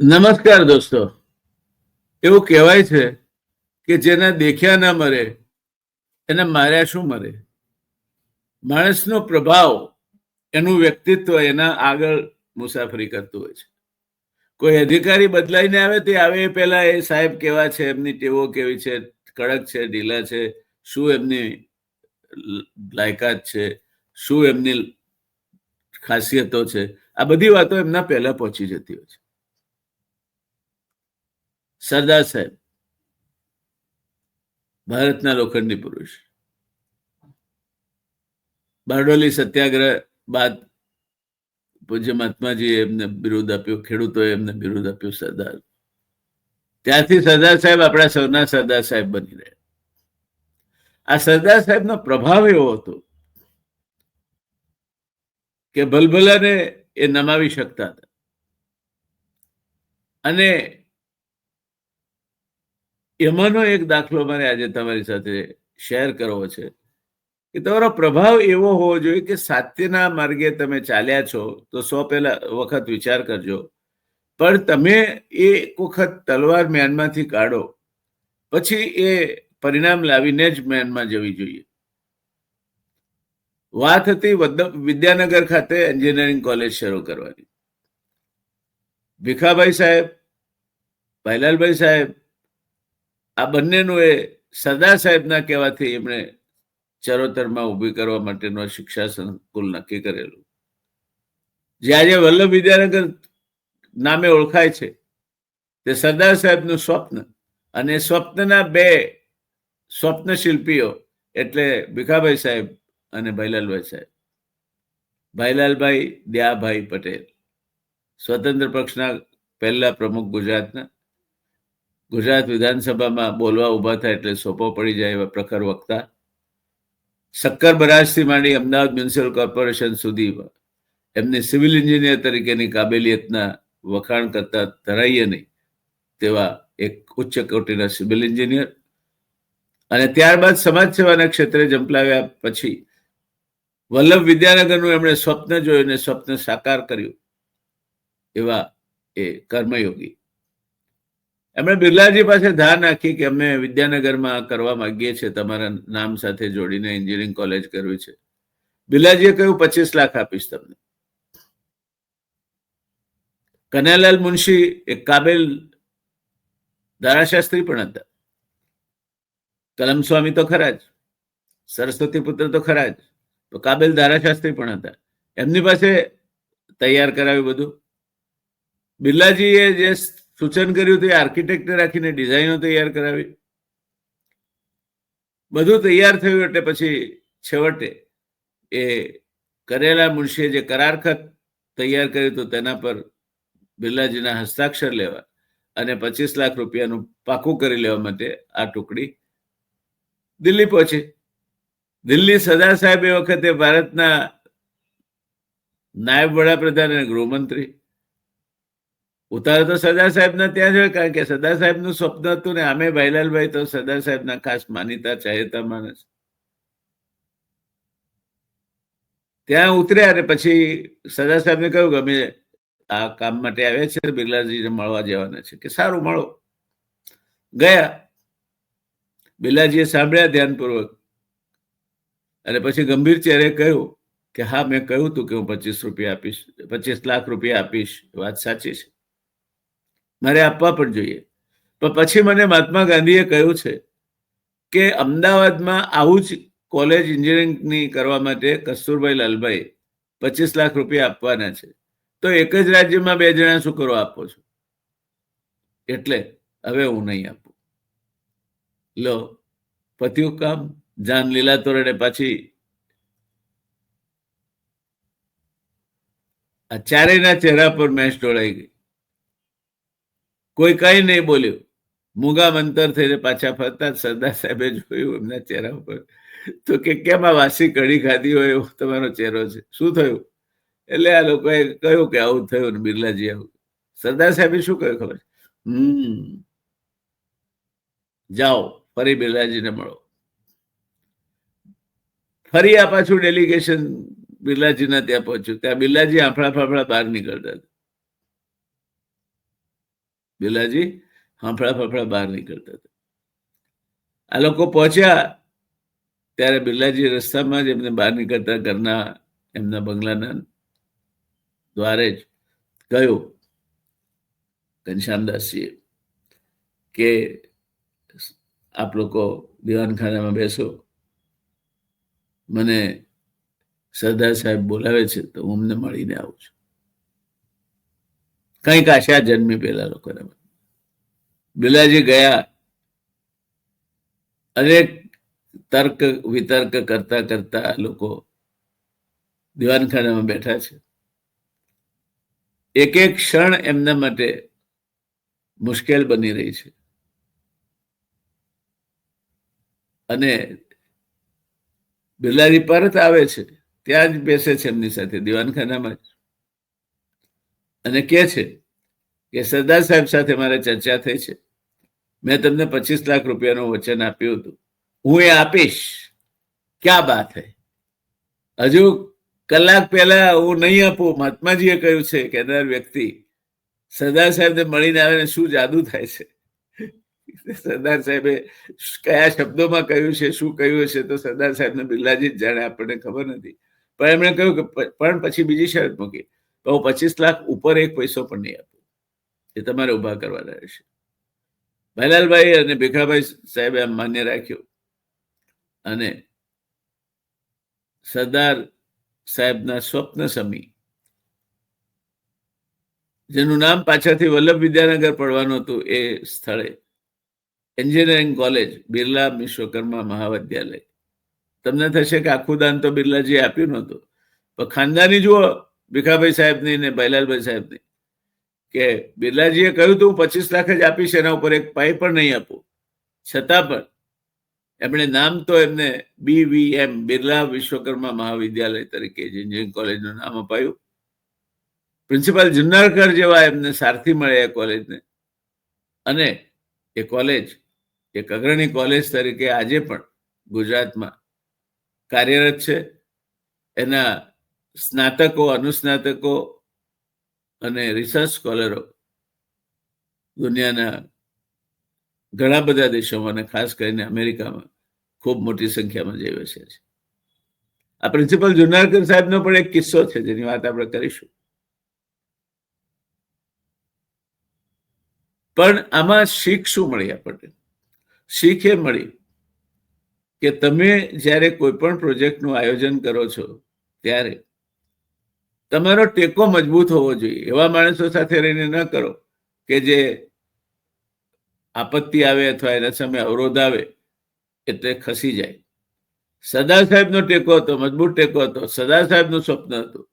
નમસ્કાર દોસ્તો. એવું કહેવાય છે કે જેના દેખ્યા ના મરે, એને માર્યા શું મરે? માણસનો પ્રભાવ એનું વ્યક્તિત્વ એના આગળ મુસાફરી કરતું હોય છે. કોઈ અધિકારી બદલાઈને આવે તે આવે એ પહેલા એ સાહેબ કેવા છે, એમની ટેવો કેવી છે, કડક છે, ઢીલા છે, શું એમની લાયકાત છે, શું એમની ખાસિયતો છે? આ બધી વાતો એમના પહેલા પહોંચી જતી હોય છે. સરદાર સાહેબ, ભારતના લોખંડી પુરુષ. બારડોલી સત્યાગ્રહ બાદ પૂજ્ય મહાત્માજી એમને બિરુદ આપ્યું, ખેડૂતોએ એમને બિરુદ આપ્યું સરદાર. ત્યારથી સરદાર સાહેબ આપણા સૌના સરદાર સાહેબ બની રહ્યા. આ સરદાર સાહેબનો પ્રભાવ એવો હતો કે ભલભલાને એ નમાવી શકતા હતા. અને એમાંનો એક દાખલો મારે આજે તમારી સાથે શેર કરવો છે કે તમારો પ્રભાવ એવો હોવો જોઈએ કે સાત્યના માર્ગે તમે ચાલ્યા છો તો સો પહેલા વખત વિચાર કરજો. પણ તમે એક વખત તલવાર મ્યાનમાંથી કાઢો. પછી એ પરિણામ લાવીને જ મેનમાં જવી જોઈએ. વાત હતી વિદ્યાનગર ખાતે એન્જિનિયરિંગ કોલેજ શરૂ કરવાની. ભીખાભાઈ સાહેબ, ભાઈલાલભાઈ સાહેબ આ બંનેનું એ સરદાર સાહેબના કહેવાથી એમણે ચરોતરમાં ઊભી કરવા માટેનો શિક્ષા સંકુલ નક્કી કરેલું. જે આજે વલ્લભ વિદ્યાનગર નામે ઓળખાય છે, તે સરદાર સાહેબનું સ્વપ્ન અને સ્વપ્નના બે સ્વપ્ન શિલ્પીઓ એટલે ભીખાભાઈ સાહેબ અને ભાઈલાલભાઈ સાહેબ. ભાઈલાલભાઈ, દયાભાઈ પટેલ, સ્વતંત્ર પક્ષના પહેલા પ્રમુખ ગુજરાતના ગુજરાત વિધાનસભામાં બોલવા ઊભા થાય એટલે સોપો પડી જાય એવા પ્રખર વક્તા. સક્કર બરાજથી માંડી અમદાવાદ મ્યુનિસિપલ કોર્પોરેશન સુધી એમની સિવિલ એન્જિનિયર તરીકેની કાબેલિયતના વખાણ કરતા ધરાઈએ નહીં તેવા એક ઉચ્ચ કોટીના સિવિલ એન્જિનિયર. અને ત્યારબાદ સમાજ સેવાના ક્ષેત્રે જંપલાવ્યા પછી વલ્લભ વિદ્યાનગરનું એમણે સ્વપ્ન જોયું અને સ્વપ્ન સાકાર કર્યું એવા એ કર્મયોગી. એમણે બિરલાજી પાસે ધાર નાખી કે અમે વિદ્યાનગરમાં કરવા માંગીએ છીએ, તમારા નામ સાથે જોડીને એન્જિનિયરિંગ કોલેજ કરવી છે. બિરલાજીએ કહ્યું, પચીસ લાખ આપીશ તમને. કનૈયાલાલ મુનશી એક કાબેલ ધારાશાસ્ત્રી પણ હતા. કલમ સ્વામી તો ખરા જ. સરસ્વતી પુત્ર તો ખરા જ. તો કાબેલ ધારાશાસ્ત્રી પણ હતા. એમની પાસે તૈયાર કરાવ્યું બધું. બિરલાજીએ જે સૂચન કર્યું તે આર્કિટેક્ટને રાખીને ડિઝાઇનો તૈયાર કરાવી. બધું તૈયાર થયું એટલે પછી છેવટે એ કરેલા મુનશીએ જે કરારખત તૈયાર કર્યું તો તેના પર બિરલાજીના હસ્તાક્ષર લેવા અને પચીસ લાખ રૂપિયાનું પાકું કરી લેવા માટે આ ટુકડી દિલ્હી પહોંચી. દિલ્હી સરદાર સાહેબ એ વખતે ભારતના નાયબ વડાપ્રધાન અને ગૃહમંત્રી ઉતારો તો સરદાર સાહેબના ત્યાં જ હોય, કારણ કે સરદાર સાહેબનું સ્વપ્ન હતું ને, આમે ભાઈલાલભાઈ તો સરદાર સાહેબના ખાસ માનીતા ચાહેતા માણસ ત્યાં ઉતર્યા અને પછી સરદાર સાહેબને કહ્યું કે અમે આ કામ માટે આવ્યા છે બિરલાજીને મળવા જવાના છે. કે સારું, મળો. ગયા. બિરલાજીએ સાંભળ્યા ધ્યાનપૂર્વક. અને પછી ગંભીર ચહેરે કહ્યું કે હા, મેં કહ્યું હતું કે હું પચીસ રૂપિયા આપીશ, પચીસ લાખ રૂપિયા આપીશ. વાત સાચી છે. મારે આપવા પણ જોઈએ. પણ પછી મને મહાત્મા ગાંધીએ કહ્યું છે કે અમદાવાદમાં આવું જ કોલેજ એન્જિનિયરિંગની કરવા માટે કસ્તુરભાઈ લાલભાઈ પચીસ લાખ રૂપિયા આપવાના છે. તો એક જ રાજ્યમાં બે જણા શું કરો આપો છો? એટલે હવે હું નહીં આપું. લો, પત્યું કામ, જાન લીલા તોરણે પાછી. આ ચારેયના ચહેરા પર મેચ ઢોળાઈ ગઈ. કોઈ કઈ નહીં બોલ્યું. મૂગા મંતર થઈને પાછા ફરતા સરદાર સાહેબે જોયું એમના ચહેરા ઉપર. તો કે કેમ આ વાસી કઢી ખાધી હોય એવો તમારો ચહેરો છે? શું થયું? એટલે આ લોકોએ કહ્યું કે આવું થયું ને બિરલાજી આવું. સરદાર સાહેબે શું કહ્યું ખબર? હમ. જાઓ, ફરી બિરલાજીને મળો. ફરી આ પાછું ડેલિગેશન બિરલાજીના ત્યાં પહોંચ્યું. ત્યાં બિરલાજી આંફળા ફાફડા બહાર નીકળતા હતા. બિરલાજી હાંફળા ફાંફળા બહાર નીકળતા હતા. આ લોકો પહોંચ્યા ત્યારે બિરલાજી રસ્તામાં જ એમને બહાર નીકળતા ઘરના, એમના બંગલાના દ્વારે જ કહ્યું ઘનશ્યામદાસજીએ કે આપ લોકો દિવાનખાનામાં બેસો. મને સરદાર સાહેબ બોલાવે છે તો હું અમને મળીને આવું છું. કંઈક આશા જન્મી પેલા લોકોને બિલાજી ગયા. અનેક તર્ક વિતર્ક કરતા કરતા લોકો દિવાનખાનામાં બેઠા છે. એક એક ક્ષણ એમના માટે મુશ્કેલ બની રહી છે. અને બિલાડી પરત આવે છે. ત્યાં જ બેસે છે એમની સાથે, દિવાનખાનામાં અને કે છે કે સરદાર સાહેબ સાથે મારે ચર્ચા થઈ છે. મેં તમને પચીસ લાખ રૂપિયાનું વચન આપ્યું હતું. હું એ આપીશ. ક્યાં બાત હૈ? હજુ કલાક પહેલા હું નહીં આપું. મહાત્માજીએ કહ્યું છે કેનાર વ્યક્તિ સરદાર સાહેબને મળીને આવે શું જાદુ થાય છે? સરદાર સાહેબે કયા શબ્દોમાં કહ્યું છે, શું કહ્યું હશે તો સરદાર સાહેબને બિરલાજી જ જાણે આપણને ખબર નથી. પણ એમણે કહ્યું કે પણ પછી બીજી શરત મૂકી. હું પચીસ લાખ ઉપર એક પૈસો પણ નહીં આપું. એ તમારે ઊભા કરવાના રહેશે. ભાઈલાલભાઈ અને ભીખાભાઈ સાહેબે આમ માન્ય રાખ્યું. અને સરદાર સાહેબના સ્વપ્ન સમી, જેનું નામ પાછળથી વલ્લભ વિદ્યાનગર પડવાનું હતું એ સ્થળે, એન્જિનિયરિંગ કોલેજ, બિરલા વિશ્વકર્મા મહાવિદ્યાલય. તમને થશે કે આખું દાન તો બિરલાજીએ આપ્યું નહોતું. પણ ખાનદાની જુઓ ભીખાભાઈ સાહેબની ને ભાઈલાલભાઈ સાહેબની, કે બિરલાજીએ કહ્યું તું હું પચીસ લાખ જ આપીશ, એના ઉપર એક પાઈ પણ નહીં આપું. છતાં પણ એમણે નામ તો એમને બીવીએમ બિરલા વિશ્વકર્મા મહાવિદ્યાલય તરીકે એન્જિનિયરિંગ કોલેજનું નામ અપાયું. પ્રિન્સિપાલ જુનારકર જેવા એમને સારથી મળ્યા એ કોલેજને. અને એ કોલેજ, એક અગ્રણી કોલેજ તરીકે આજે પણ ગુજરાતમાં કાર્યરત છે. એના સ્નાતકો, અનુસ્નાતકો અને રિસર્ચ સ્કોલરો દુનિયાના ઘણા બધા દેશોમાં અને ખાસ કરીને અમેરિકામાં ખૂબ મોટી સંખ્યામાં જઈ વસ્યા છે. આ પ્રિન્સિપલ જુનારકર સાહેબનો પણ એક કિસ્સો છે, જેની વાત આપણે કરીશું. પણ આમાં શીખ શું મળી આપણને? શીખ એ મળી કે તમે જ્યારે કોઈ પણ પ્રોજેક્ટનું આયોજન કરો છો, ત્યારે તમારો ટેકો મજબૂત હોવો જોઈએ. એવા માણસો સાથે રહીને ન કરો કે જે આપત્તિ આવે અથવા એના સામે અવરોધ આવે એટલે ખસી જાય. સરદાર સાહેબનો ટેકો હતો, મજબૂત ટેકો હતો. સરદાર સાહેબનું સ્વપ્ન હતું.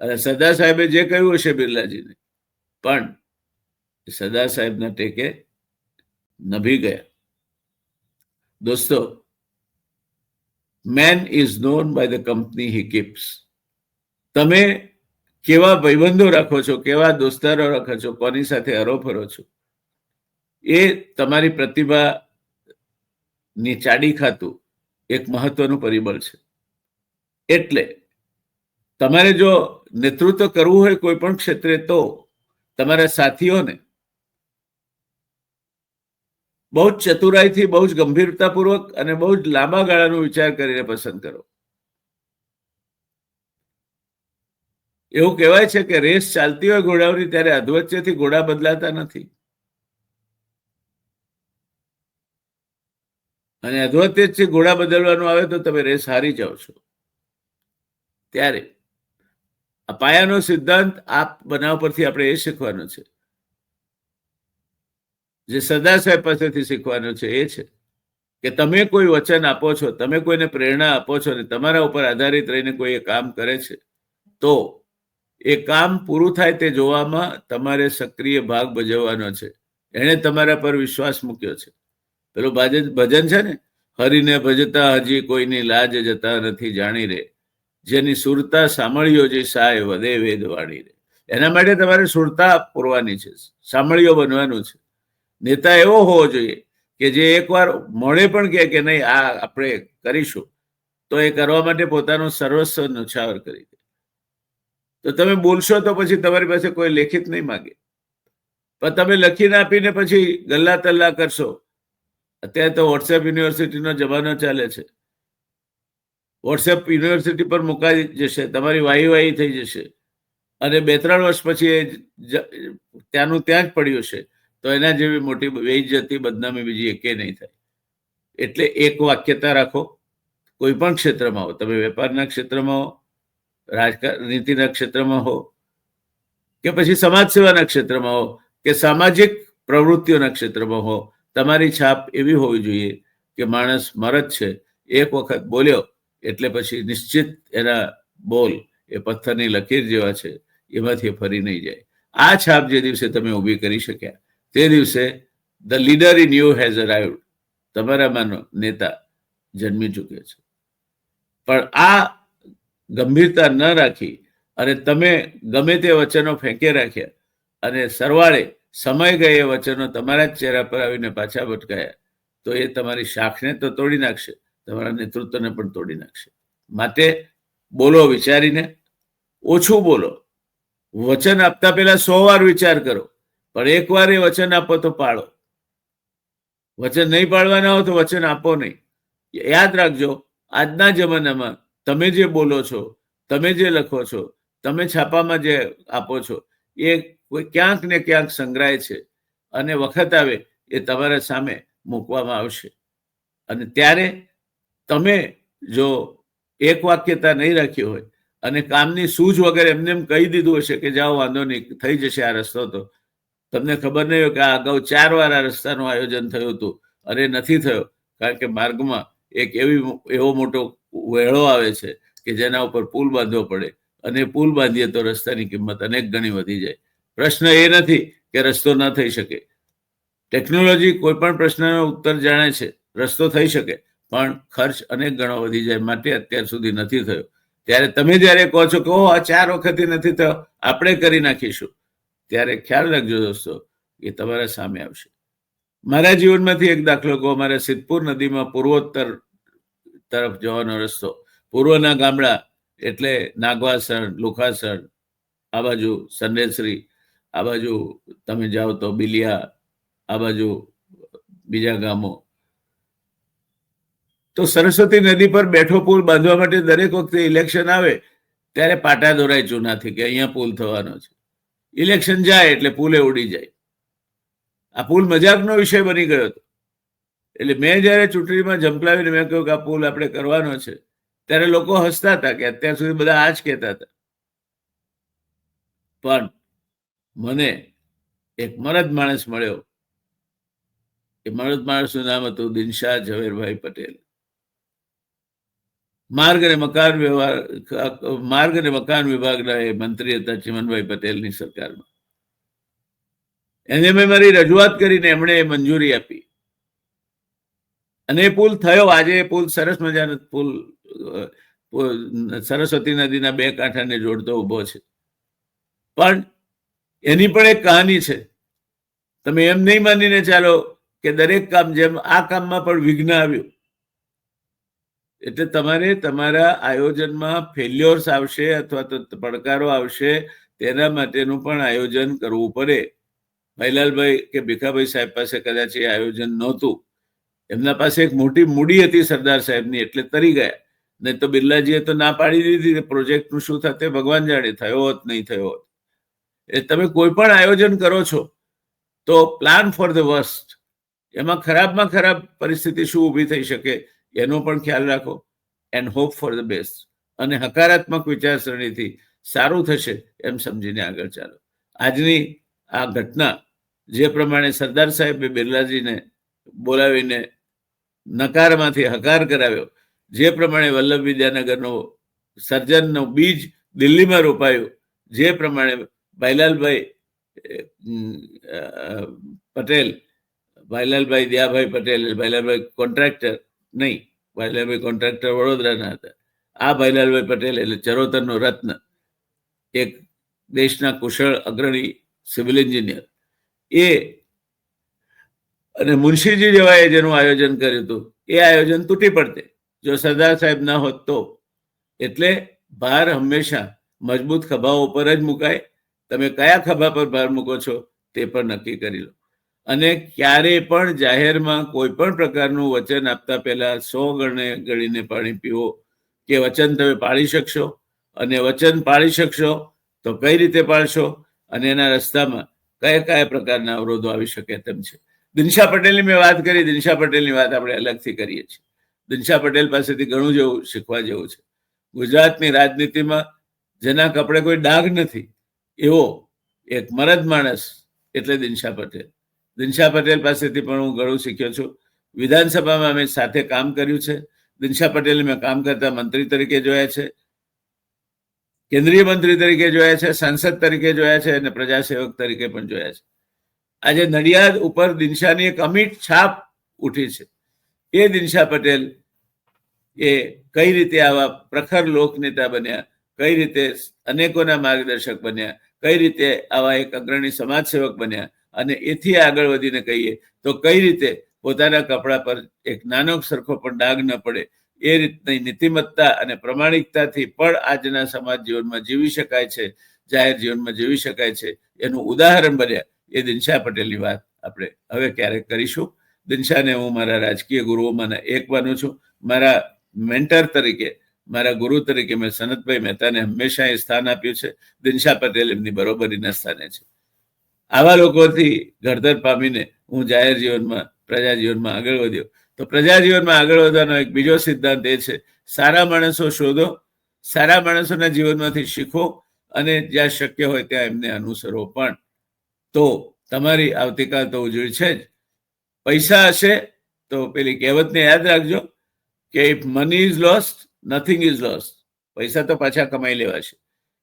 અને સરદાર સાહેબે જે કહ્યું હશે બિરલાજીને, પણ સરદાર સાહેબના ટેકે નભી ગયા. દોસ્તો man is known by the company he keeps તમે કેવા ભાઈબંધો રાખો છો, કેવા દોસ્તારો રાખો છો, કોની સાથે હરોફરો છો? એ તમારી પ્રતિભા ની ચાડી ખાતું એક મહત્વનું પરિબળ છે. એટલે તમારે જો નેતૃત્વ કરવું હોય કોઈ પણ ક્ષેત્રે તો તમારા સાથીઓને બહુ જ ચતુરાઈથી, બહુ જ ગંભીરતાપૂર્વક અને બહુ જ લાંબા ગાળાનો વિચાર કરીને પસંદ કરો. એવું કહેવાય છે કે રેસ ચાલતી હોય ઘોડાઓની ત્યારે અધવચ્ચેથી ઘોડા બદલાતા નથી. અને અધવચ્ચેથી ઘોડા બદલવાનું આવે તો તમે રેસ હારી જાઓ છો. ત્યારે આ પાયાનો સિદ્ધાંત આ બનાવ પરથી આપણે એ શીખવાનો છે. જે સરદાર સાહેબ પાસેથી શીખવાનો છે એ છે કે તમે કોઈ વચન આપો છો, તમે કોઈને પ્રેરણા આપો છો અને તમારા ઉપર આધારિત રહીને કોઈ એ કામ કરે છે, તો એ કામ પૂરું થાય તે જોવામાં તમારે સક્રિય ભાગ ભજવવાનો છે. એણે તમારા પર વિશ્વાસ મૂક્યો છે. પેલું ભજન ભજન છે ને, હરીને ભજતા હજી કોઈની લાજ જતા નથી જાણી રે. જેની સુરતા સાંભળ્યો જે સાય વધે વેદ વાણી રે. એના માટે તમારે સુરતા પૂરવાની છે. સાંભળ્યો બનવાનું છે. નેતા એવો હોવો જોઈએ કે જે એકવાર મોડે પણ કે નહીં, આ આપણે કરીશું, તો એ કરવા માટે પોતાનો સર્વસ્વ નુછાવર કરી તો તમે બોલશો તો પછી તમારી પાસે કોઈ લેખિત નહીં માગે. પણ તમે લખીને આપીને પછી ગલ્લા તલ્લા કરશો. અત્યારે તો વોટ્સએપ યુનિવર્સિટીનો જમાનો ચાલે છે. વોટ્સએપ યુનિવર્સિટી પર મુકાઈ જશે, તમારી વાહી વાહી થઈ જશે. અને બે ત્રણ વર્ષ પછી એ ત્યાંનું ત્યાં જ પડ્યું છે તો એના જેવી મોટી બેઇજ્જતી બદનામી બીજી એકે નહીં થાય. એટલે એક વાક્યતા રાખો. કોઈ પણ ક્ષેત્રમાં હો તમે વેપારના ક્ષેત્રમાં હો રાજનીતિના ક્ષેત્રમાં હો કે પછી સમાજ સેવાના ક્ષેત્રમાં હો કે સામાજિક પ્રવૃત્તિઓના ક્ષેત્રમાં હો, તમારી છાપ એવી હોવી જોઈએ કે માણસ મરદ છે, એક વખત બોલ્યો એટલે પછી નિશ્ચિત એના બોલ એ પથ્થરની લકીર જેવા છે, એમાંથી ફરી નહીં જાય. આ છાપ જે દિવસે તમે ઊભી કરી શક્યા, તે દિવસે the leader in you has arrived. તમારામાંનો નેતા જન્મી ચૂક્યો છે. પણ આ ગંભીરતા ન રાખી અને તમે ગમે તે વચનો ફેંકી રાખ્યા અને સરવાળે સમય ગયે વચનો તમારા જ ચહેરા પર આવીને પાછા ભટકાયા, તો એ તમારી શાખને તો તોડી નાખશે, તમારા નેતૃત્વને પણ તોડી નાખશે. માટે બોલો, વિચારીને ઓછું બોલો. વચન આપતા પહેલા સો વાર વિચાર કરો, પણ એકવાર એ વચન આપો તો પાળો. વચન નહીં પાળવાના હો તો વચન આપો નહીં. યાદ રાખજો, આજના જમાનામાં તમે જે બોલો છો, તમે જે લખો છો, તમે છાપામાં જે આપો છો, એ કોઈ ક્યાંક ને ક્યાંક સંગ્રહાય છે અને વખત આવે એ તમારા સામે મૂકવામાં આવશે. અને ત્યારે તમે જો એક વાક્યતા નહીં રાખી હોય અને કામની સૂઝ વગર એમને એમ કહી દીધું હશે કે જાઓ, વાંધો નહીં, થઈ જશે આ રસ્તો તો. તમને ખબર નહીં હોય કે આ અગાઉ ચાર વાર આ રસ્તાનું આયોજન થયું હતું અને નથી થયો, કારણ કે માર્ગમાં એક એવી એવો મોટો વેળો આવે છે કે જેના ઉપર પુલ બાંધવો પડે. અને પુલ બાંધીએ તો રસ્તાની કિંમત અનેક ગણી વધી જાય. પ્રશ્ન એ નથી કે રસ્તો ન થઈ શકે. ટેકનોલોજી કોઈ પણ પ્રશ્નનો ઉત્તર જાણે છે, રસ્તો થઈ શકે, પણ ખર્ચ અનેક ગણો વધી જાય માટે અત્યાર સુધી નથી થયો. ત્યારે તમે જ્યારે કહો છો કે ઓ આ ચાર વખતથી નથી થયો, આપણે કરી નાખીશું. ત્યારે ખ્યાલ રાખજો દોસ્તો, એ તમારા સામે આવશે. મારા જીવનમાંથી એક દાખલો કહો. મારા સિદ્ધપુર નદીમાં પૂર્વોત્તર તરફ જવાનો રસ્તો. પૂર્વના ગામડા એટલે નાગવાસણ, લુખાસણ, આ બાજુ સંડેસરી આ બાજુ તમે જાઓ તો બિલિયા, આ બાજુ બીજા ગામો. તો સરસ્વતી નદી પર બેઠો પુલ બાંધવા માટે દરેક વખતે ઇલેક્શન આવે, ત્યારે પાટા દોરાય ચૂનાથી કે અહીંયા પુલ થવાનો છે. ઇલેક્શન જાય એટલે પુલે ઉડી જાય. આ પુલ મજાકનો વિષય બની ગયો હતો. એટલે મેં જ્યારે ચૂંટણીમાં ઝંપલાવીને મેં કહ્યું કે આ પુલ આપણે કરવાનો છે, ત્યારે લોકો હસતા હતા કે અત્યાર સુધી બધા આ જ કહેતા હતા. પણ મને એક મરદ માણસ મળ્યો. એ મરદ માણસનું નામ હતું દિનશાહ ઝવેરભાઈ પટેલ. માર્ગ અને મકાન વ્યવહાર, માર્ગ અને મકાન વિભાગના એ મંત્રી હતા ચિમનભાઈ પટેલની સરકારમાં. એને મેં મારી રજૂઆત કરીને એમણે મંજૂરી આપી. અને એ પુલ થયો. આજે એ પુલ સરસ મજાનો પુલ સરસ્વતી નદીના બે કાંઠાને જોડતો ઊભો છે. પણ એની પણ એક કહાની છે. તમે એમ નહીં માનીને ચાલો કે દરેક કામ જેમ આ કામમાં પણ વિઘ્ન આવ્યું. એટલે તમારે તમારા આયોજનમાં ફેલ્યોર્સ આવશે અથવા તો પડકારો આવશે તેના માટેનું પણ આયોજન કરવું પડે. ભૈલાલભાઈ કે ભીખાભાઈ સાહેબ પાસે કદાચ એ આયોજન નહોતું. એમના પાસે એક મોટી મૂડી હતી સરદાર સાહેબની, એટલે તરી ગયા. નહીં તો બિરલાજીએ તો ના પાડી દીધી પ્રોજેક્ટનું શું થશે, ભગવાન જાણે, થયો હોત, નહીં થયો હોત. એ તમે કોઈ પણ આયોજન કરો છો, તો પ્લાન ફોર ધ વર્સ્ટ એમાં ખરાબમાં ખરાબ પરિસ્થિતિ શું ઊભી થઈ શકે, એનો પણ ખ્યાલ રાખો. And hope for the best અને હકારાત્મક વિચારસરણીથી સારું થશે, એમ સમજીને આગળ ચાલો. આજની આ ઘટના, જે પ્રમાણે સરદાર સાહેબે બિરલાજીને બોલાવીને નકારમાંથી હકાર કરાવ્યો. જે પ્રમાણે વલ્લભ વિદ્યાનગરનો સર્જનનો બીજ દિલ્હીમાં રોપાયો, જે પ્રમાણે ભાઈલાલભાઈ પટેલ, ભાઈલાલભાઈ દયાભાઈ પટેલ, ભાઈલાલભાઈ કોન્ટ્રાક્ટર નહીં, ભાઈલાલભાઈ કોન્ટ્રાક્ટર વડોદરાના હતા. આ ભાઈલાલભાઈ પટેલ એટલે ચરોતરનો રત્ન, એક દેશના કુશળ અગ્રણી સિવિલ એન્જિનિયર. એ અને મુનશીજી જેવાએ જેનું આયોજન કર્યું હતું, એ આયોજન તૂટી પડતે. જો સરદાર સાહેબ ના હોત તો. એટલે ભાર હંમેશા મજબૂત ખભાઓ પર જ મુકાય. તમે કયા ખભા પર ભાર મૂકો છો તે પણ નક્કી કરી લો. અને ક્યારે પણ જાહેરમાં કોઈ પણ પ્રકારનું વચન આપતા પહેલા સો ગણે ગળીને પાણી પીવો કે વચન તમે પાળી શકશો. અને વચન પાળી શકશો તો કઈ રીતે પાળશો? અને એના રસ્તામાં કયા કયા પ્રકારના અવરોધો આવી શકે તેમ છે. દિનશા પટેલની મેં વાત કરી, દિનશા પટેલની વાત આપણે અલગથી કરીએ છીએ. દિનશા પટેલ પાસેથી ઘણું જેવું શીખવા જેવું છે. ગુજરાતની રાજનીતિમાં જેના કપડે કોઈ ડાઘ નથી, એવો એક મરદ માણસ એટલે દિનશા પટેલ. દિનશા પટેલ પાસેથી પણ હું ઘણું શીખ્યો છું. વિધાનસભામાં અમે સાથે કામ કર્યું છે. દિનશા પટેલને મેં કામ કરતા મંત્રી તરીકે જોયા છે, કેન્દ્રીય મંત્રી તરીકે જોયા છે, સાંસદ તરીકે જોયા છે અને પ્રજાસેવક તરીકે પણ જોયા છે. આજે નડિયાદ ઉપર દિનશાની એક અમિટ છાપ ઉઠી છે. એ દિનશા પટેલ એ કઈ રીતે આવા પ્રખર લોકનેતા બન્યા, કઈ રીતે અનેકોના માર્ગદર્શક બન્યા, કઈ રીતે આવા એક અગ્રણી સમાજસેવક બન્યા અને એથી આગળ વધીને કહીએ તો કઈ રીતે પોતાના કપડા પર એક નાનો સરખો પણ ડાઘ ન પડે, એ રીતની નીતિમત્તા અને પ્રમાણિકતાથી પણ આજના સમાજ જીવનમાં જીવી શકાય છે, જાહેર જીવનમાં જીવી શકાય છે. એનું ઉદાહરણ બન્યા. એ દિનશા પટેલની વાત આપણે હવે ક્યારેક કરીશું. દિનશાને હું મારા રાજકીય ગુરુઓમાંના એક માનું છું. મારા મેન્ટર તરીકે, મારા ગુરુ તરીકે મેં સનતભાઈ મહેતાને હંમેશા એ સ્થાન આપ્યું છે. દિનશા પટેલ એમની બરોબરીના સ્થાને છે. આવા લોકોથી ઘડતર પામીને હું જાહેર જીવનમાં, પ્રજા જીવનમાં આગળ વધ્યો. તો પ્રજા જીવનમાં આગળ વધવાનો એક બીજો સિદ્ધાંત એ છે, સારા માણસો શોધો, સારા માણસોના જીવનમાંથી શીખો અને જ્યાં શક્ય હોય ત્યાં એમને અનુસરો પણ. તો તમારી આવતીકાલ તો ઉજળી છે જ. પૈસા હશે તો પેલી કહેવતને યાદ રાખજો કે if money is lost nothing is lost પૈસા તો પાછા કમાઈ લેવાશે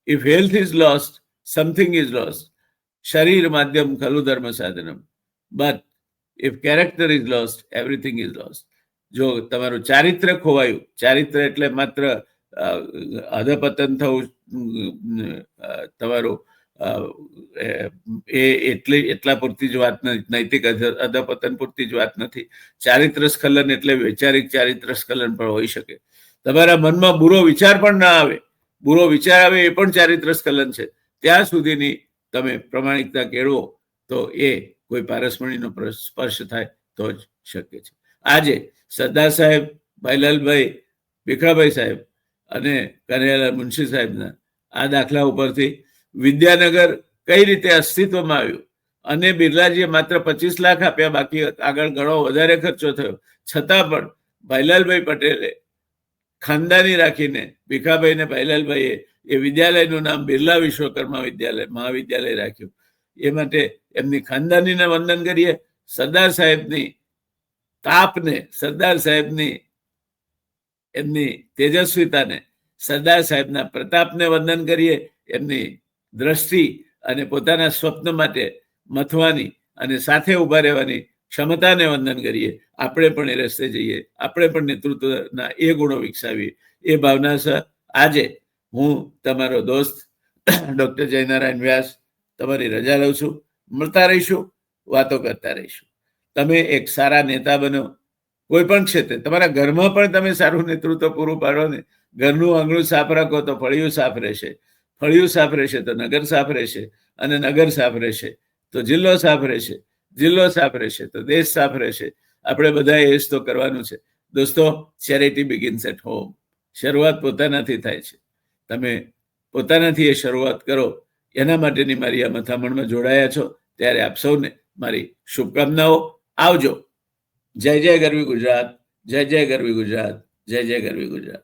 if health is lost something is lost શરીર માધ્યમ ખલુ ધર્મ સાધનમ. But if character is lost everything is lost જો તમારું ચારિત્ર ખોવાયું, ચારિત્ર એટલે માત્ર અધપતન થવું તમારું એ એટલી, એટલા પૂરતી જ વાત નથી નૈતિક અધ- અધપતન પૂરતી જ વાત નથી. ચારિત્ર સ્ખલન એટલે વૈચારિક ચારિત્ર સ્ખલન પણ હોઈ શકે. તમારા મનમાં બુરો વિચાર પણ ના આવે. બુરો વિચાર આવે એ પણ ચારિત્ર સ્ખલન છે. ત્યાં સુધીની તમે પ્રમાણિકતા કેળવો તો એ કોઈ પારસમણીનો સ્પર્શ થાય તો જ શક્ય છે. આજે સરદાર સાહેબ, ભાઈલાલભાઈ ભીખાભાઈ સાહેબ અને કનૈયાલાલ મુનશી સાહેબના આ દાખલા ઉપરથી વિદ્યાનગર કઈ રીતે અસ્તિત્વમાં આવ્યું? અને બિરલાજીએ માત્ર પચીસ લાખ આપ્યા, બાકી આગળ ઘણો વધારે ખર્ચો થયો. છતાં પણ ભાઈલાલભાઈ પટેલે ખાનદાની રાખીને ભીખાભાઈ ને ભાઈલાલભાઈએ એ વિદ્યાલયનું નામ બિરલા વિશ્વકર્મા વિદ્યાલય, મહાવિદ્યાલય રાખ્યું. એ માટે એમની ખાનદાનીને વંદન કરીએ. સરદાર સાહેબની તાપને, સરદાર સાહેબની એમની તેજસ્વીતાને, સરદાર સાહેબના પ્રતાપને વંદન કરીએ. એમની દ્રષ્ટિ અને પોતાના સ્વપ્ન માટે મથવાની અને સાથે ઊભા રહેવાની ક્ષમતાને વંદન કરીએ. આપણે પણ એ રસ્તે જઈએ. આપણે પણ નેતૃત્વના એ ગુણો વિકસાવીએ. એ ભાવના સર આજે હું, તમારો દોસ્ત, ડોક્ટર જયનારાયણ વ્યાસ, તમારી રજા લઉં છું. મળતા રહીશું, વાતો કરતા રહીશું. તમે એક સારા નેતા બનો. કોઈ પણ ક્ષેત્રે, તમારા ઘરમાં પણ તમે સારું નેતૃત્વ પૂરું પાડો ને. ઘરનું આંગણું સાફ રાખો તો ફળિયું સાફ રહેશે. ફળિયું સાફ રહેશે તો નગર સાફ રહેશે અને નગર સાફ રહેશે તો જિલ્લો સાફ રહેશે, જિલ્લો સાફ રહેશે તો દેશ સાફ રહેશે. આપણે બધા એ તો કરવાનું છે. દોસ્તો ચેરિટી બિગિન્સ એટ હોમ શરૂઆત પોતાનાથી થાય છે. તમે પોતાનાથી એ શરૂઆત કરો. એના માટેની મારી આ મથામણમાં જોડાયા છો. ત્યારે આપ સૌને મારી શુભકામનાઓ. આવજો. જય જય ગરવી ગુજરાત. જય જય ગરવી ગુજરાત. જય જય ગરવી ગુજરાત.